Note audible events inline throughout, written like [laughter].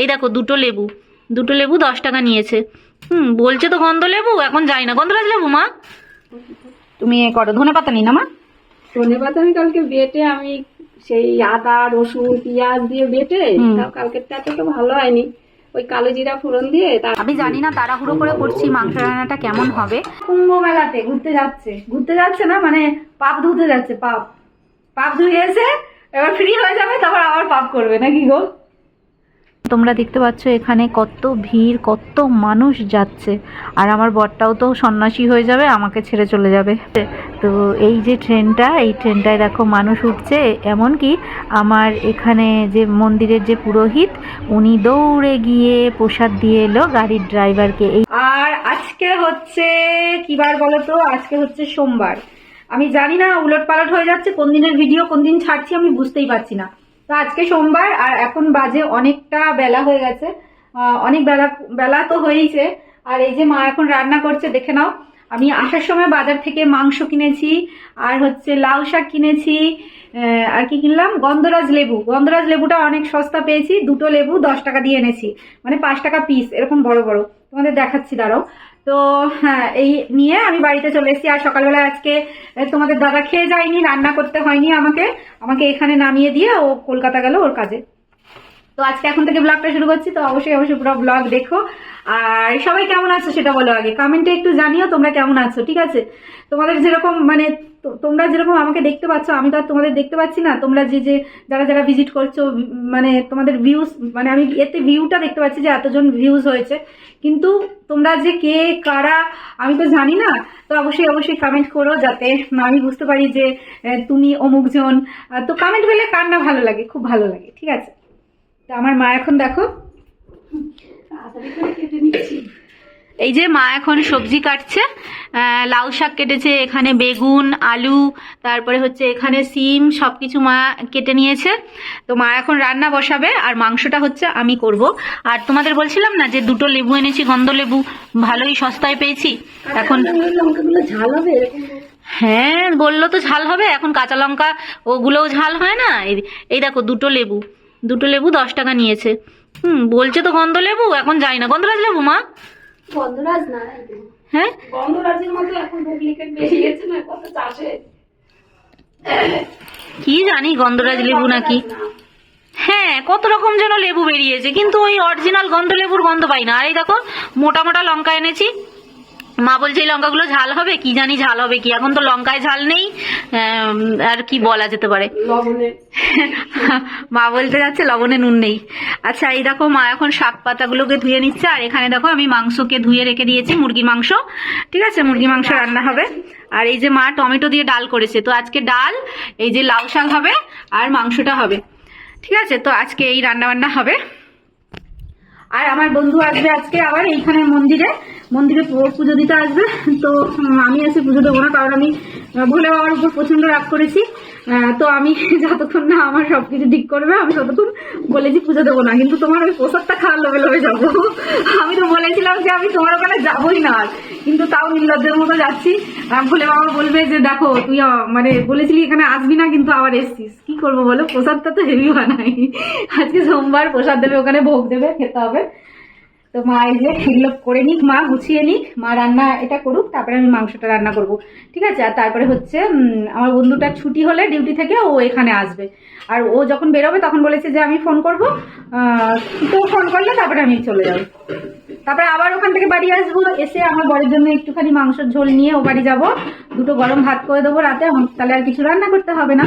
এই দেখো দুটো লেবু। দুটো লেবু দশ টাকা নিয়েছে। হুম বলছে তো গন্ধ লেবু এখন যাই না। গন্ধরাজ লেবু মা? তুমি এ করো ধনে পাতা নি না মা। ধনে পাতা আমি কালকে বেটে আমি সেই আদা রসুন পেঁয়াজ দিয়ে বেটে। তাও কালকেরটা তো ভালো হয়নি। ওই কালো জিরা ফোড়ন দিয়ে আমি জানি না তাড়াহুড়ো করে করছি মাংস রান্নাটা কেমন হবে। কুম্ভ মেলাতে ঘুরতে যাচ্ছে। ঘুরতে যাচ্ছে না মানে পাপ ধুতে যাচ্ছে পাপ। পাপ ধুয়ে এসে এবার ফ্রি হয়ে যাবে তারপর আবার পাপ করবে নাকি গো? তোমরা দেখতে পাচ্ছ এখানে কত ভিড়, কত মানুষ যাচ্ছে। আর আমার বরটাও তো সন্ন্যাসী হয়ে যাবে, আমাকে ছেড়ে চলে যাবে। তো এই যে ট্রেনটা, এই ট্রেনটায় দেখো মানুষ উঠছে। এমনকি আমার এখানে যে মন্দিরের যে পুরোহিত, উনি দৌড়ে গিয়ে প্রসাদ দিয়ে এলো গাড়ির ড্রাইভারকে। এই আর আজকে হচ্ছে, কি বার বলো তো? আজকে হচ্ছে সোমবার। আমি জানি না উলট পালট হয়ে যাচ্ছে কোন দিনের ভিডিও কোন দিন ছাড়ছি আমি বুঝতেই পারছি না। তো আজকে সোমবার, আর এখন বাজে অনেকটা বেলা হয়ে গেছে। অনেক বেলা বেলা তো হয়েইছে। আর এই যে মা এখন রান্না করছে, দেখে নাও। আমি আসার সময় বাজার থেকে মাংস কিনেছি, আর হচ্ছে লাউ শাক কিনেছি। আর কি কিনলাম? গন্ধরাজ লেবু। গন্ধরাজ লেবুটা অনেক সস্তা পেয়েছি। দুটো লেবু দশ টাকা দিয়ে এনেছি। মানে পাঁচ টাকা পিস এরকম বড় বড়। তোমাদের দেখাচ্ছি, দাঁড়াও। তো হ্যাঁ এই নিয়ে আমি বাড়িতে চলে এসেছি। আর সকালবেলা আজকে তোমাদের দাদা খেয়ে যায়নি, রান্না করতে হয়নি আমাকে। আমাকে এখানে নামিয়ে দিয়ে ও কলকাতা গেল ওর কাজে। তো আজকে এখন থেকে ব্লগটা শুরু করছি, তো অবশ্যই অবশ্যই পুরো ব্লগ দেখো। আর সবাই কেমন আছো সেটা বলো আগে। কমেন্টে একটু জানিও তোমরা কেমন আছো, ঠিক আছে? তোমাদের যেরকম মানে তোমরা যেরকম আমাকে দেখতে পাচ্ছ, আমি তো আর তোমাদের দেখতে পাচ্ছি না। তোমরা যে যে যারা যারা ভিজিট করছ মানে তোমাদের ভিউজ মানে আমি এতে ভিউটা দেখতে পাচ্ছি যে এতজন ভিউজ হয়েছে। কিন্তু তোমরা যে কে, কারা, আমি তো জানি না। তো অবশ্যই অবশ্যই কমেন্ট করো যাতে আমি বুঝতে পারি যে তুমি অমুকজন। তো কমেন্ট পেলে কার না ভালো লাগে? খুব ভালো লাগে, ঠিক আছে? তো আমার মা এখন দেখো। কেটে নিচ্ছি। এই যে মা এখন সবজি কাটছে লাউ শাক কেটেছে, এখানে বেগুন, আলু, তারপরে হচ্ছে এখানে সিম সব কিছু মা কেটে নিয়েছে। তো মা এখন রান্না বসাবে, আর মাংসটা হচ্ছে আমি করব। আর তোমাদের বলছিলাম না যে দুটো লেবু এনেছি, গন্ধ লেবু, ভালোই সস্তায় পেয়েছি। এখন ঝাল হবে হ্যাঁ বলল তো ঝাল হবে, এখন কাঁচা লঙ্কা, ওগুলোও ঝাল হয় না? এই দেখো, দুটো লেবু দুটো লেবু দশ টাকা নিয়েছে। হুম, বলছে তো গন্ধ লেবু, এখন যাই না। গন্ধরাজ লেবু, মা? গন্ধরাজ না হ্যাঁ? গন্ধরাজের মতো এখন ডুপ্লিকেট বেরিয়েছে না কত চাষে। কি জানি গন্ধরাজ লেবু নাকি? হ্যাঁ কত রকম যেন লেবু বেরিয়েছে কিন্তু ওই অরিজিনাল গন্ধ লেবুর গন্ধ পাই না। আর এই দেখো মোটা মোটা লঙ্কা এনেছি। মা বলছে এই লঙ্কাগুলো ঝাল হবে? কি জানি ঝাল হবে কি? এখন তো লঙ্কায় ঝাল নেই। আর কি বলা যেতে পারে? [laughs] মা বলতে যাচ্ছে লবণে নুন নেই। আচ্ছা এই দেখো মা এখন শাক পাতাগুলোকে ধুয়ে নিচ্ছে আর এখানে দেখো আমি মাংসকে ধুয়ে রেখে দিয়েছি মুরগির মাংস। ঠিক আছে? মুরগির মাংস রান্না হবে। আর এই যে মা টমেটো দিয়ে ডাল করেছে তো আজকে ডাল এই যে লাউ শাক হবে আর মাংসটা হবে। ঠিক আছে? তো আজকে এই রান্না বান্না হবে। আর আমার বন্ধু আসবে আজকে আবার এইখানে মন্দিরে। মন্দিরে পুজো দিতে আসবে। তো আমি আজকে পুজো দেবো না, কারণ আমি ভোলে বাবার উপর প্রচণ্ড রাগ করেছি। তো আমি [laughs] যতক্ষণ না আমার সবকিছু ঠিক করবে, আমি ততক্ষণ বলেছি পুজো দেবো না। কিন্তু তোমার ওই প্রসাদটা খাওয়ার লোভে লোভে যাব। [laughs] আমি তো বলেছিলাম যে আমি তোমার ওখানে যাবোই না আর। কিন্তু তাও নির্লজ্জের মতো যাচ্ছি। ভোলে বাবা বলবে যে, দেখো, তুই মানে বলেছিলি এখানে আসবি না, কিন্তু আবার এসছিস। কি করব বলো? প্রসাদটা তো হেভি বানাই। আজকে সোমবার প্রসাদ দেবে, ওখানে ভোগ দেবে, খেতে হবে। তো মা এই যে এগুলো করে নিক, মা গুছিয়ে নিক, মা রান্না এটা করুক, তারপরে আমি মাংসটা রান্না করব। ঠিক আছে? আর তারপরে হচ্ছে আমার বন্ধুটার ছুটি হলে ডিউটি থেকে ও এখানে আসবে। আর ও যখন বেরোবে তখন বলেছে যে আমি ফোন করব তো ফোন করলে তারপরে আমি চলে যাব। তারপরে আবার ওখান থেকে বাড়ি আসব, এসে আমার বরের জন্য একটুখানি মাংসের ঝোল নিয়ে ও বাড়ি যাব। দুটো গরম ভাত করে দেবো রাতে তাহলে আর কিছু রান্না করতে হবে না।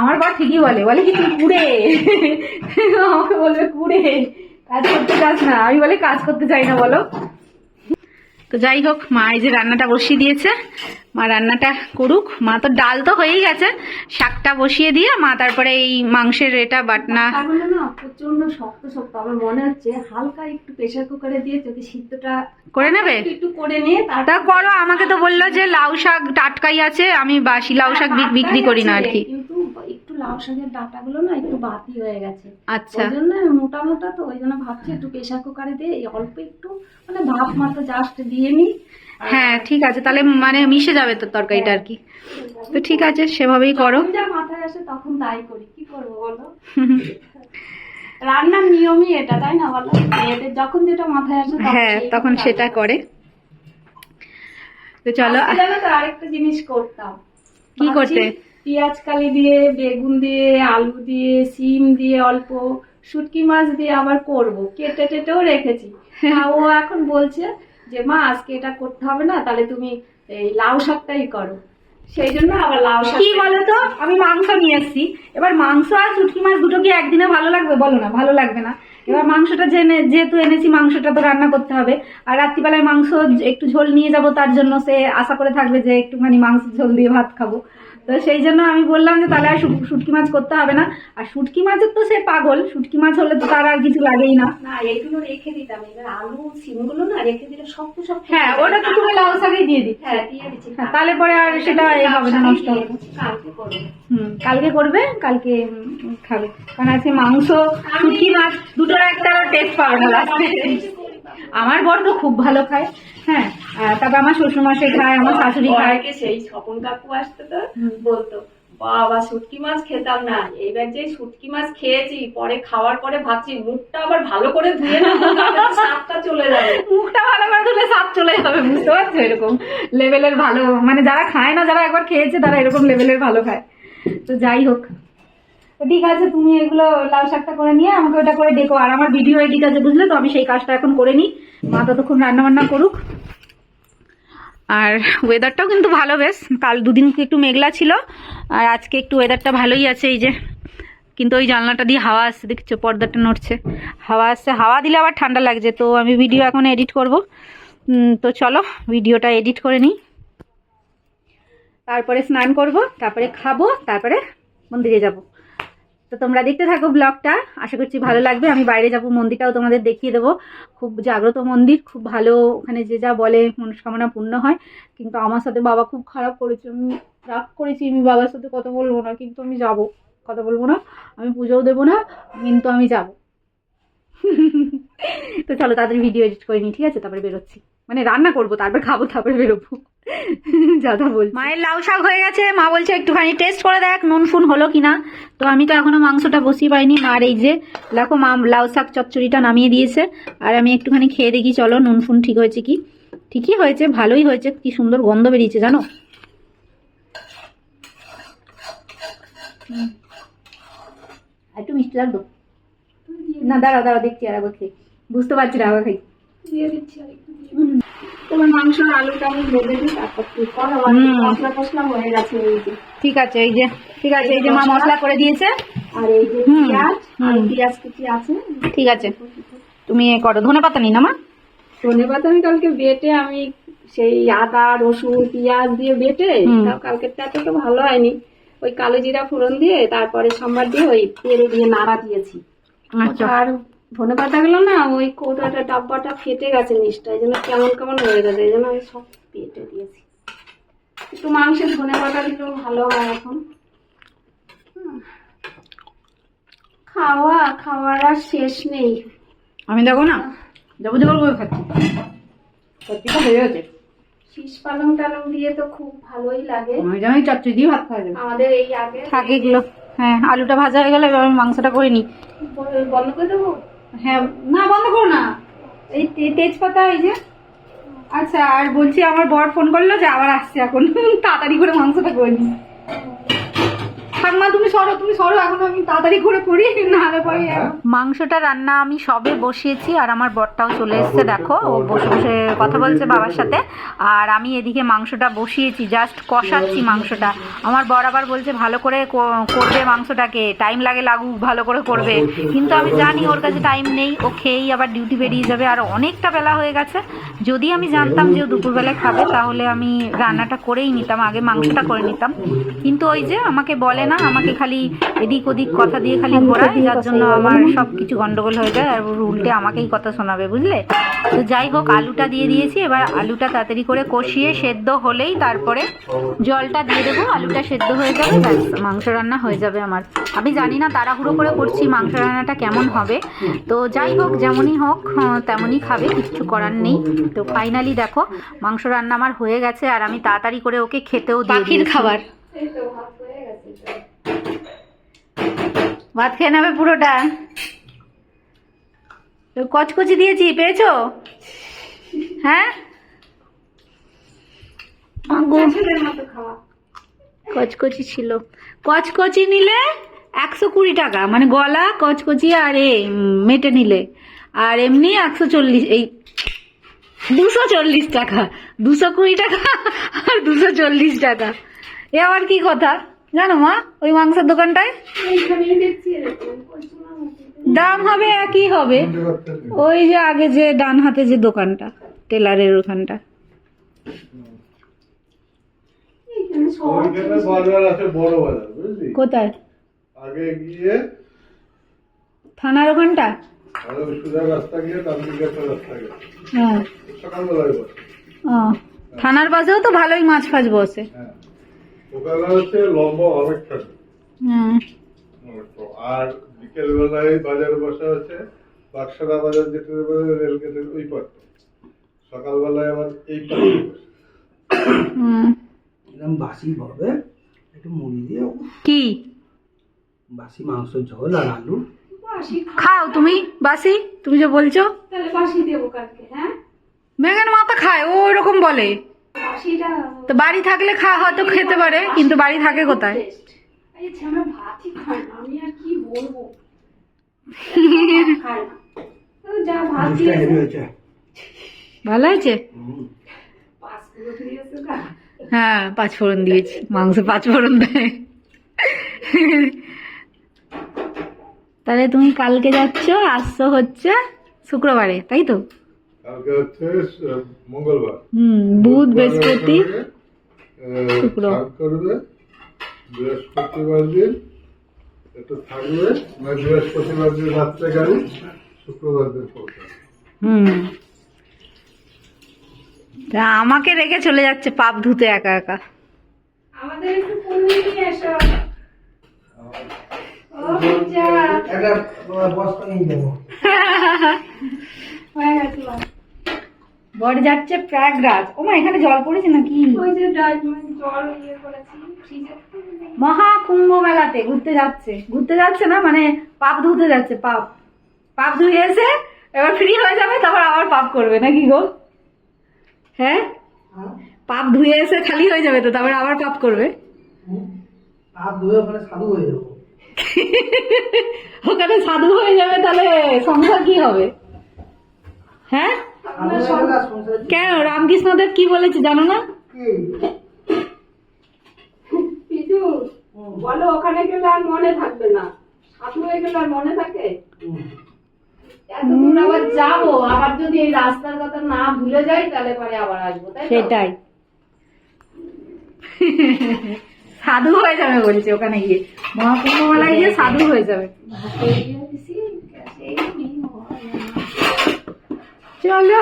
আমার বর ঠিকই বলে বলে কি তুই কুড়ে [laughs] আমাকে বলবে কুড়ে কাজ করতে চাস না আমি বলে কাজ করতে চাই না বলো। তো যাই হোক মা এই যে রান্নাটা বসিয়ে দিয়েছে মা রান্নাটা করুক। মা তো ডাল তো হয়েই গেছে শাকটা বসিয়ে দিয়ে মা তারপরে এই মাংসের এটা বাটনা। প্রচণ্ড শক্ত শক্ত আমার মনে হচ্ছে হালকা একটু প্রেসার কুকারে দিয়ে যদি সিদ্ধটা করে নেবে? একটু করে নিয়ে তা করো আমাকে তো বলল যে লাউ শাক টাটকাই আছে আমি বাসি লাউ শাক বিক- বিক্রি করি না আর কি। কিন্তু লাউ শাকের ডাটাগুলো না একটু বাতি হয়ে গেছে। আচ্ছা। ওই জন্য মোটা মোটা তো ওই জন্য ভাবছি একটু প্রেসার কুকারে দিয়ে এই অল্প একটু মানে ভাপ মতো জাস্ট দিয়ে নি হ্যাঁ ঠিক আছে। তাহলে মানে মিশে যাবে তো তরকারিটা আর কি। তো ঠিক আছে সেভাবেই করো। যা মাথায় আসে তখন তাই করি। কি করব বলো? রান্নার নিয়মই এটা তাই না বলো? মেয়েদের যখন যেটা মাথায় আসে হ্যাঁ তখন সেটা করে। তো চলো। আরেকটা জিনিস করতাম। কি করতে? পেঁয়াজ কালি দিয়ে বেগুন দিয়ে আলু দিয়ে সিম দিয়ে অল্প শুটকি মাছ দিয়ে আবার করব। কেটে টেটেও রেখেছি। [laughs] ও এখন বলছে যে মা আজকে এটা করতে হবে না তাহলে তুমি এই লাউ শাকটাই করো। সেই জন্য আবার লাউ কি বলতো? আমি মাংস নিয়ে এসেছি। এবার মাংস আর শুটকি মাছ দুটো কি একদিনে ভালো লাগবে? বলো না ভালো লাগবে না। এবার মাংসটা জেনে যেহেতু এনেছি মাংসটা তো রান্না করতে হবে। আর রাত্রিবেলায় মাংস একটু ঝোল নিয়ে যাব তার জন্য সে আশা করে থাকবে যে একটুখানি মাংস ঝোল দিয়ে ভাত খাব। তো সেই জন্য আমি বললাম যে তাহলে আর শুটকি মাছ করতে হবে না। আর শুটকি মাছের তো সে পাগল। শুটকি মাছ হলে তো তার আর কিছু লাগেই না। না এইগুলো রেখে দিতাম। এবার আলু সিমগুলো না রেখে দিলে শক্ত হ্যাঁ ওটা তো তুমি লাউ শাকেই দিয়ে দিচ্ছি হ্যাঁ দিয়ে দিচ্ছি। হ্যাঁ, তাহলে পরে আর সেটা এ হবে না নষ্ট হবে। কালকে হুম কালকে করবে? কালকে খাবে। কারণ আজকে মাংস শুটকি মাছ দুটোর একটা টেস্ট পাবে না লাস্টে আমার বর তো খুব ভালো খায় হ্যাঁ। তারপর আমার শ্বশুর মশাই খায় আমার শাশুড়ি খায়। সেই স্বপন কাকু আসতো তো বলতো বাবা, শুটকি মাছ খেতাম না। এইবার যে শুটকি মাছ খেয়েছি, পরে খাওয়ার পরে ভাবছি, মুখটা আবার ভালো করে ধুয়ে স্বাদটা চলে যাবে। মুখটা ভালো করে ধুলে স্বাদ চলে যাবে, বুঝতে পারছ এরকম লেভেলের ভালো মানে যারা খায় না, যারা একবার খেয়েছে, তারা এরকম লেভেলের ভালো খায়। তো যাই হোক। ঠিক আছে, তুমি এগুলো লাল শাকটা করে নিয়ে আমাকে ওটা করে ডেকো। আর আমার ভিডিও এডিট আছে, বুঝলে তো? আমি সেই কাজটা এখন করে নিই। মা ততক্ষণ রান্না বান্না করুক। আর ওয়েদারটাও কিন্তু ভালো বেশ। কাল দুদিন একটু মেঘলা ছিল, আর আজকে একটু ওয়েদারটা ভালোই আছে এই যে। কিন্তু ওই জানলাটা দিয়ে হাওয়া আসছে, দেখছ, পর্দাটা নড়ছে। হাওয়া আসছে, হাওয়া দিলে আবার ঠান্ডা লাগছে, তো আমি ভিডিও এখন এডিট করব। তো চলো ভিডিওটা এডিট করে নিই। তারপরে স্নান করব, তারপরে খাব, তারপরে মন্দিরে যাব। তো তোমরা দেখতে থাকো ব্লগটা। আশা করছি ভালো লাগবে। আমি বাইরে যাব মন্দিরটাও তোমাদের দেখিয়ে দেবো। খুব জাগ্রত মন্দির খুব ভালো ওখানে যে যা বলে মনস্কামনা পূর্ণ হয়। কিন্তু আমার সাথে বাবা খুব খারাপ করেছে। আমি রাগ করেছি আমি বাবার সাথে কথা বলব না কিন্তু আমি যাব। কথা বলব না আমি পুজোও দেবো না কিন্তু আমি যাব। [laughs] তো চলো তাড়াতাড়ি ভিডিও এডিট করে নিই ঠিক আছে? তারপরে বেরোচ্ছি। মানে রান্না করব তারপর খাব তারপরে বেরোবো। [laughs] যাদা বল মায়ের লাউ শাক হয়ে গেছে মা বলছে একটুখানি টেস্ট করে দেখ নুন ফুন হলো কিনা। তো আমি তো এখনও মাংসটা বসিয়ে পাইনি। মার এই যে দেখো মা লাউ শাক চচ্চড়িটা নামিয়ে দিয়েছে। আর আমি একটুখানি খেয়ে দেখি চলো নুন ফুন ঠিক হয়েছে কি? ঠিকই হয়েছে ভালোই হয়েছে কি সুন্দর গন্ধ বেরিয়েছে জানো? আর একটু মিষ্টি লাগতো না দাঁড়াও দাঁড়াও দেখছি আর একবার খেয়ে। বুঝতে পারছি না আবার খাই দিচ্ছি। ঠিক আছে এই যে ঠিক আছে এই যে মা মশলা? করে দিয়েছে। আর এই যে পেঁয়াজ আর হুম। পেঁয়াজ কুচি আছে? ঠিক আছে তুমি এ করো ধনে পাতা নিই না মা। ধনে পাতা আমি কালকে বেটে আমি সেই আদা রসুন পেঁয়াজ দিয়ে বেটে। তাও কালকেরটা তো ভালো হয়নি। ওই কালো জিরা ফোড়ন দিয়ে তারপরে সম্বার দিয়ে ওই তেল দিয়ে নাড়া দিয়েছি। আচ্ছা। আর ধনে পাতাগুলো না ওই কৌটাটা ডাব্বাটা ফেটে গেছে নিচটা এই জন্য কেমন কেমন হয়ে গেছে এই জন্য আমি সব পেটে দিয়েছি। একটু মাংসের ধনে পাতা দিলেও ভালো হয় এখন। খাওয়া খাওয়ার আর শেষ নেই। আমি দেখো না? যাব যাব করে খাচ্ছি। সত্যি তো হয়ে গেছে। শীষ পালং টালং দিয়ে তো খুব ভালোই লাগে। আমি চচ্চড়ি দিয়ে ভাত খাওয়া যাবে। আমাদের এই আগে থাক এগুলো। হ্যাঁ আলুটা ভাজা হয়ে গেলে এবার আমি মাংসটা করে নিই। বন্ধ করে দেবো? হ্যাঁ না, বন্ধ করো না। এই তেজপাতা, এই যে। আচ্ছা আর বলছি, আমার বর ফোন করল যে আবার আসছে এখন। [laughs] তাড়াতাড়ি করে মাংসটা করে নিই থাক মা তুমি সরো তুমি সরো এখন আমি তাড়াতাড়ি করে করি নাহলে পরে মাংসটা রান্না আমি সবে বসিয়েছি আর আমার বরটাও চলে এসেছে দেখো ও বসে বসে কথা বলছে বাবার সাথে। আর আমি এদিকে মাংসটা বসিয়েছি জাস্ট কষাচ্ছি মাংসটা। আমার বর আবার বলছে ভালো করে করবে মাংসটাকে টাইম লাগে লাগুক ভালো করে করবে। কিন্তু আমি জানি ওর কাছে টাইম নেই ও খেয়েই আবার ডিউটি বেরিয়ে যাবে আর অনেকটা বেলা হয়ে গেছে। যদি আমি জানতাম যে ও দুপুরবেলায় খাবে তাহলে আমি রান্নাটা করেই নিতাম আগে মাংসটা করে নিতাম। কিন্তু ওই যে আমাকে বলে না আমাকে খালি এদিক ওদিক কথা দিয়ে খালি ঘোরায় যার জন্য আমার সব কিছু গন্ডগোল হয়ে যায় আর ওর উল্টে আমাকেই কথা শোনাবে বুঝলে? তো যাই হোক আলুটা দিয়ে দিয়েছি এবার আলুটা তাড়াতাড়ি করে কষিয়ে সেদ্ধ হলেই তারপরে জলটা দিয়ে দেবো আলুটা সেদ্ধ হয়ে যাবে ব্যাস মাংস রান্না হয়ে যাবে আমার। আমি জানি না তাড়াহুড়ো করে করছি মাংস রান্নাটা কেমন হবে। তো যাই হোক যেমনই হোক তেমনই খাবে কিচ্ছু করার নেই। তো ফাইনালি দেখো মাংস রান্না আমার হয়ে গেছে আর আমি তাড়াতাড়ি করে ওকে খেতেও দিয়ে খাবার। ভাত খেয়ে নেবে পুরোটা? তো কচকচি দিয়েছি পেয়েছ? হ্যাঁ? কচকচি ছিল। কচকচি নিলে একশো কুড়ি টাকা মানে গলা কচকচি আর এ মেটে নিলে। আর এমনি একশো চল্লিশ এই দুশো চল্লিশ টাকা দুশো কুড়ি টাকা আর দুশো চল্লিশ টাকা। এ আবার কি কথা? জানো মা ওই মাংসের দোকানটায়। দাম হবে একই হবে। ওই যে আগে যে ডান হাতে যে দোকানটা টেলারের ওখানটা। কোথায়? আগে গিয়ে থানার ওখানটা? হ্যাঁ। থানার পাশেও তো ভালোই মাছ ফাছ বসে। হ্যাঁ। ওখানে হচ্ছে লম্বা অনেকটা আর বিকেল বেলায় বাজার বসা হচ্ছে বাক্সারা বাজার যেতে রেল গেটের ওই পাশে সকালবেলায় আবার এই পাশে এরকম বাসি ভাবে একটু মুড়ি দিয়ে উফ, কি? বাসি মাংস ঝোল আর আলু। বাসি খাও। তুমি বাসি? তুমি যে বলছো? তাহলে বাসি দেবো কালকে হ্যাঁ? মেঘান মাথা খায় ও ওরকম বলে। তো বাড়ি থাকলে খা হয়তো খেতে পারে কিন্তু বাড়ি থাকে কোথায়? টেস্ট এই ছেলে ভাতই খায় না আমি আর কি বলব? খায় না তো যা ভাত জুসটা হেভি দিয়েছে হয়েছে ভালো হয়েছে হ্যাঁ পাঁচ ফোড়ন দিয়েছি মাংস পাঁচ ফোড়ন দেয়। তাহলে তুমি কালকে যাচ্ছ আসছো হচ্ছে শুক্রবারে তাই তো? কালকে হচ্ছে মঙ্গলবার। হুম বুধ বৃহস্পতি শুক্র। করবে বৃহস্পতিবার দিন একটু থাকবে মানে বৃহস্পতিবার দিন রাত্রে গাড়ি শুক্রবার দিন পৌঁছাবে হুম। তা আমাকে রেখে চলে যাচ্ছে পাপ ধুতে একা একা। আমাদের একটু নিয়ে এসো। একটা বস্তা নিয়ে যাব। হয়ে [laughs] গেছে। বর যাচ্ছে প্রয়াগরাজ। ও মা এখানে জল পড়েছে নাকি? ওই যে জল ইয়ে করেছি ফ্রিজে। মহাকুম্ভ মেলাতে ঘুরতে যাচ্ছে। ঘুরতে যাচ্ছে না মানে পাপ ধুতে যাচ্ছে পাপ। পাপ ধুয়ে এসে এবার ফ্রি হয়ে যাবে তারপর আবার পাপ করবে নাকি গো? হ্যাঁ? পাপ ধুয়ে এসে খালি হয়ে যাবে তো তারপর আবার পাপ করবে? আর ধুয়ে ওখানে সাধু হয়ে যাব। [laughs] ওখানে সাধু হয়ে যাবে তাহলে সংসার কি হবে? হ্যাঁ? কেন? রামকৃষ্ণদেব কি বলেছে জানো না? বলো ওখানে গেলে আর মনে থাকবে না। সাধু হয়ে গেলে আর মনে থাকে? হুম। এত দূর আবার যাব। আবার যদি এই রাস্তার কথা না ভুলে যাই তাহলে পরে আবার আসব তাই সেটাই। সাধু হয়ে যাবে বলছে ওখানে গিয়ে। মহাকুম্ভ মেলায় গিয়ে সাধু হয়ে যাবে। চলো।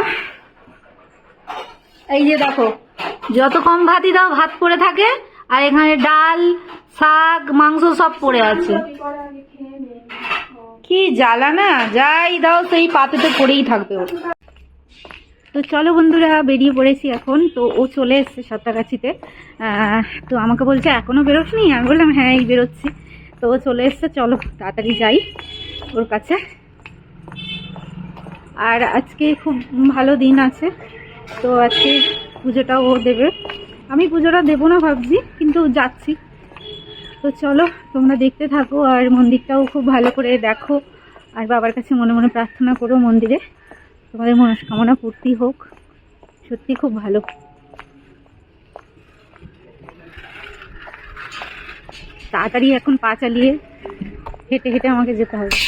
এই যে দেখো, যত কম ভাতই দাও, ভাত পড়ে থাকে, আর এখানে ডাল, শাক, মাংস সব পড়ে আছে। কি জ্বালা না যাই দাও, সেই পাতেতে পড়েই থাকবে ওর তো চলো বন্ধুরা, বেরিয়ে পড়েছি এখন। তো ও চলে এসছে সাঁতরাগাছিতে। তো আমাকে বলছে, এখনও বেরোসনি? আমি বললাম হ্যাঁ এই বেরোচ্ছি। তো ও চলে এসছে, চলো, তাড়াতাড়ি যাই ওর কাছে। আর আজকে খুব ভালো দিন আছে, তো আজকে পুজোটাও ও দেবে। আমি পুজোটা দেবো না ভাবছি, কিন্তু যাচ্ছি। তো চলো, তোমরা দেখতে থাকো আর মন্দিরটাও খুব ভালো করে দেখো। আর বাবার কাছে মনে মনে প্রার্থনা করো মন্দিরে। তোমাদের মনস্কামনা পূর্তি হোক। সত্যি খুব ভালো। তাড়াতাড়ি এখন পা চালিয়ে হেঁটে হেঁটে আমাকে যেতে হবে।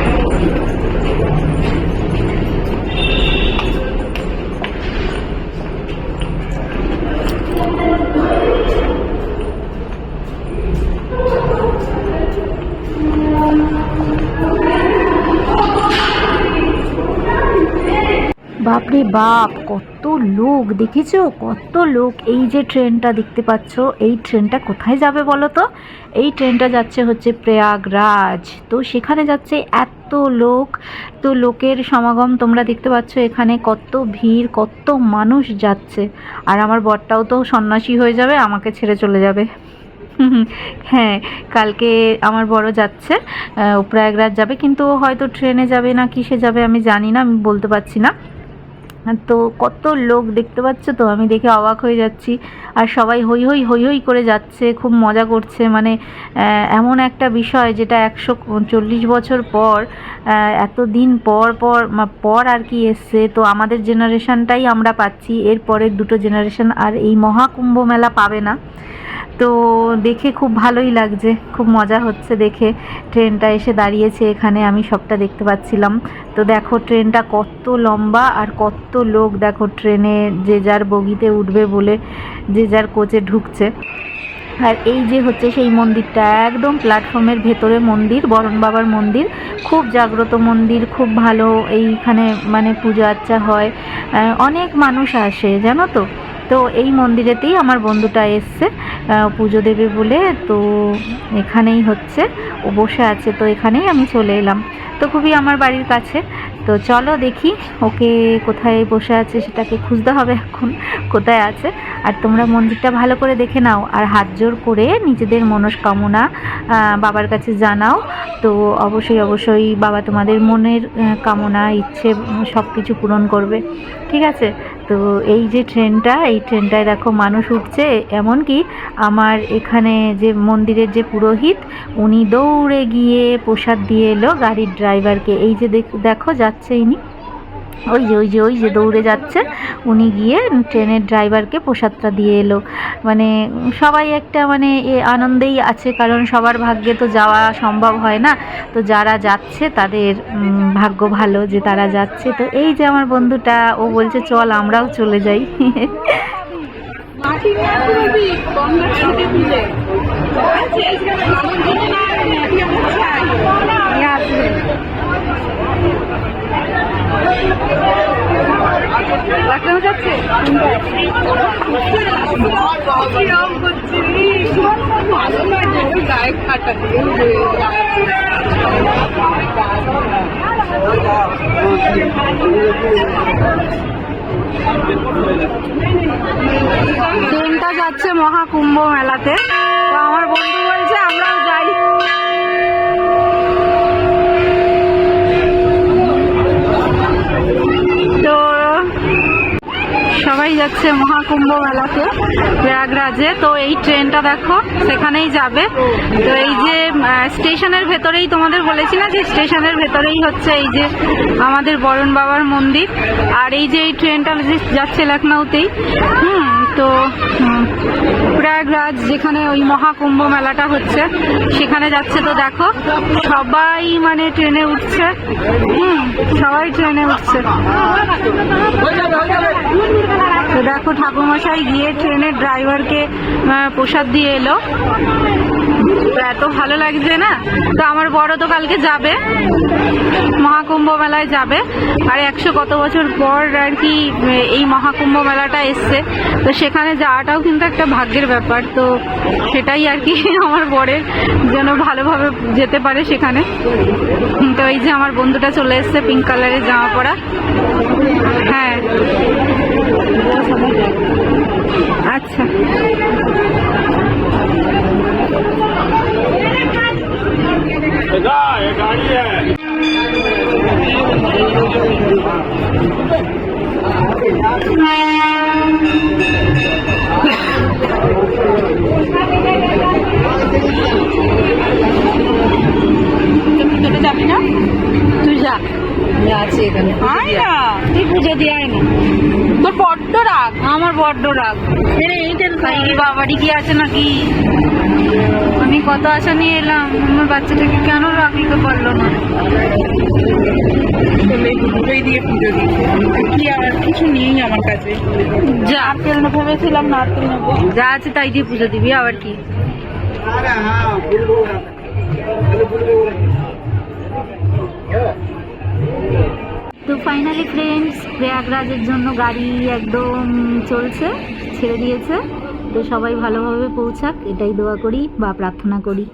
বাপরে বাপ, কত লোক, দেখেছ? কত লোক। এই যে ট্রেনটা দেখতে পাচ্ছ, এই ট্রেনটা কোথায় যাবে বলো তো? এই ট্রেনটা যাচ্ছে হচ্ছে প্রয়াগরাজ। তো সেখানে যাচ্ছে এত লোক। তো লোকের সমাগম তোমরা দেখতে পাচ্ছ এখানে কত ভিড়, কত মানুষ যাচ্ছে। আর আমার বরটাও তো সন্ন্যাসী হয়ে যাবে, আমাকে ছেড়ে চলে যাবে। [laughs] হ্যাঁ কালকে আমার বড় যাচ্ছে প্রয়াগরাজ যাবে, কিন্তু হয়তো ট্রেনে যাবে না, কিসে যাবে আমি জানি না, আমি বলতে পারছি না। তো কত লোক দেখতে পাচ্ছ তো? আমি দেখে অবাক হয়ে যাচ্ছি। আর সবাই হই হই হই হই করে যাচ্ছে, খুব মজা করছে। মানে এমন একটা বিষয় যেটা একশো চল্লিশ বছর পর এত দিন পর পর পর আর কি এসছে। তো আমাদের জেনারেশনটাই আমরা পাচ্ছি। এর পরের দুটো জেনারেশন আর এই মহাকুম্ভ মেলা পাবে না। তো দেখে খুব ভালোই লাগছে, খুব মজা হচ্ছে দেখে। ট্রেনটা এসে দাঁড়িয়েছে এখানে, আমি সবটা দেখতে পাচ্ছিলাম। তো দেখো ট্রেনটা কত লম্বা আর কত লোক, দেখো ট্রেনে যে যার বগিতে উঠবে বলে যে যার কোচে ঢুকছে। আর এই যে হচ্ছে সেই মন্দিরটা, একদম প্ল্যাটফর্মের ভেতরে মন্দির, বরণ বাবার মন্দির। খুব জাগ্রত মন্দির, খুব ভালো, এইখানে মানে পূজা আচ্চা হয় অনেক মানুষ আসে, জানো তো? তো এই মন্দিরেতেই আমার বন্ধুটা এসছে পুজো দেবে বলে। তো এখানেই হচ্ছে, ও বসে আছে, তো এখানেই আমি চলে এলাম। তো খুবই আমার বাড়ির কাছে। তো চলো দেখি, ওকে কোথায় বসে আছে সেটাকে খুঁজতে হবে এখন, কোথায় আছে। আর তোমরা মন্দিরটা ভালো করে দেখে নাও, আর হাত জোর করে নিজেদের মনস্কামনা বাবার কাছে জানাও। তো অবশ্যই অবশ্যই বাবা তোমাদের মনের কামনা, ইচ্ছে সব কিছু পূরণ করবে। ঠিক আছে? তো এই যে ট্রেনটা, এই ট্রেনটায় দেখো মানুষ উঠছে, এমনকি আমার এখানে যে মন্দিরের যে পুরোহিত, উনি দৌড়ে গিয়ে প্রসাদ দিয়ে এলো গাড়ির ড্রাইভারকে এই যে দেখো যাচ্ছে ইনি। ওই যে ওই যে ওই যে দৌড়ে যাচ্ছে। উনি গিয়ে ট্রেনের ড্রাইভারকে প্রসাদটা দিয়ে এলো। মানে সবাই একটা মানে এ আনন্দেই আছে কারণ সবার ভাগ্যে তো যাওয়া সম্ভব হয় না। তো যারা যাচ্ছে তাদের ভাগ্য ভালো যে তারা যাচ্ছে। তো এই যে আমার বন্ধুটা ও বলছে চল আমরাও চলে যাই। [laughs] ট্রেনটা যাচ্ছে? মহাকুম্ভ মেলাতে। আমার বন্ধু বলছে আমরাও সবাই যাচ্ছে মহাকুম্ভ মেলাতে, প্রয়াগরাজে। তো এই ট্রেনটা দেখো, সেখানেই যাবে। তো এই যে স্টেশনের ভেতরেই তোমাদের বলেছি না যে স্টেশনের ভেতরেই হচ্ছে এই যে আমাদের বরণ বাবার মন্দির। আর এই যে এই ট্রেনটা যাচ্ছে লখনৌতেই, হুম তো প্রয়াগরাজ যেখানে ওই মহাকুম্ভ মেলাটা হচ্ছে, সেখানে যাচ্ছে তো দেখো, সবাই মানে ট্রেনে উঠছে, হুম, সবাই ট্রেনে উঠছে। তো দেখো ঠাকুরমশাই গিয়ে ট্রেনের ড্রাইভারকে প্রসাদ দিয়ে এলো। এত ভালো লাগছে না? তো আমার বড় তো কালকে যাবে। মহাকুম্ভ মেলায় যাবে। আর একশো কত বছর পর আর কি, এই মহাকুম্ভ মেলাটা এসছে। তো সেখানে যাওয়াটাও কিন্তু একটা ভাগ্যের ব্যাপার। তো সেটাই আর কি [laughs] আমার বরের যেন ভালোভাবে যেতে পারে সেখানে। তো এই যে আমার বন্ধুটা চলে এসছে পিঙ্ক কালারের জামা পরা। হ্যাঁ। আচ্ছা। তোরা যাবি না তুই যা আছে এখানে আয় না তুই পুজো দিয়ে আয় না তোর বড্ড রাগ। আমার বড্ড রাগ। এই বাবারই কি আছে নাকি? আমি কত আশা নিয়ে এলাম। আমার বাচ্চাটাকে কেন রাখতে পারল না? দিয়ে পুজো কি আর কিছু নেই আমার কাছে। যা। না ভেবেছিলাম নেব। যা আছে তাই দিয়ে পুজো দিবি আবার কি? তো ফাইনালি ফ্রেন্ডস প্রয়াগরাজের জন্য গাড়ি একদম চলছে, ছেড়ে দিয়েছে। তো সবাই ভালোভাবে পৌঁছাক, এটাই দোয়া করি বা প্রার্থনা করি।